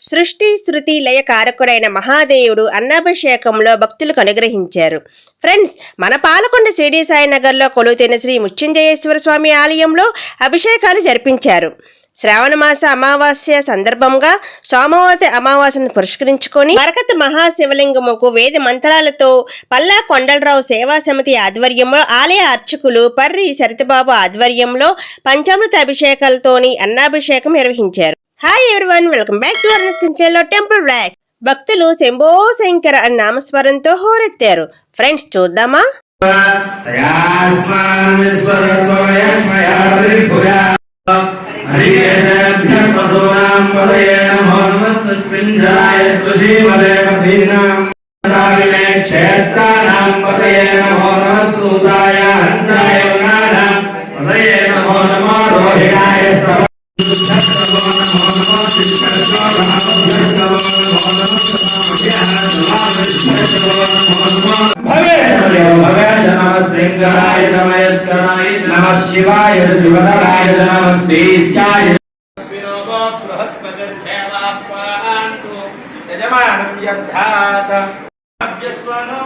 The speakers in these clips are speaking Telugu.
సృష్టి శృతి లయ కారకుడైన మహాదేవుడు అన్నాభిషేకంలో భక్తులకు అనుగ్రహించారు. ఫ్రెండ్స్ మన పాలకొండ సిడి సాయినగర్లో కొలుతైన శ్రీ ముత్యంజయేశ్వర స్వామి ఆలయంలో అభిషేకాలు జరిపించారు. శ్రావణమాస అమావాస్య సందర్భంగా సోమవతి అమావాస్యను పురస్కరించుకొని వరకత మహాశివలింగముకు వేద మంత్రాలతో పల్లా కొండలరావు సేవా సమితి ఆధ్వర్యంలో ఆలయ అర్చకులు పర్రి సరితబాబు ఆధ్వర్యంలో పంచామృత అభిషేకాలతోని అన్నాభిషేకం నిర్వహించారు. Hi everyone welcome back to అర్నస్ కించెల్లో టెంపుల్ బ్లాక్ భక్తులు శంభో శంకర అన్న నామస్వరంతో హోరెత్తారు. ఫ్రెండ్స్ చూద్దామా? నమో నమో सिंहराय नमस्कराय नमः शिवाय शिवधराय नमस्तेत्याय यजमानं यद्धात अभ्यस्वनो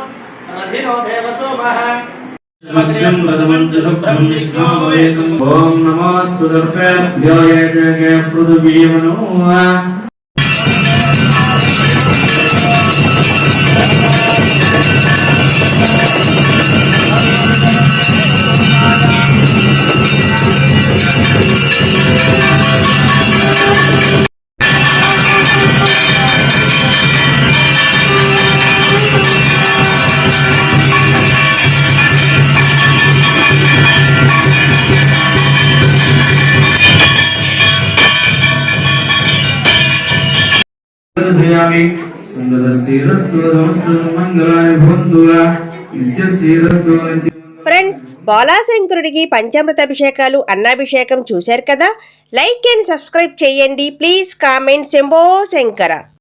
अधिनो देवसो महः भद्रं प्रथमं च शुभ्रं विघ्नो भवेतुम् ॐ नमोऽस्तु दर्पेभ्यो ये जगे पृथिवीमनो సమర్పయామి ఫ్రెండ్స్ బాలాశంకరుడికి పంచామృత అభిషేకాలు అన్నాభిషేకం చూశారు కదా? లైక్ అండ్ సబ్స్క్రైబ్ చేయండి. Please comment Shambho Shankara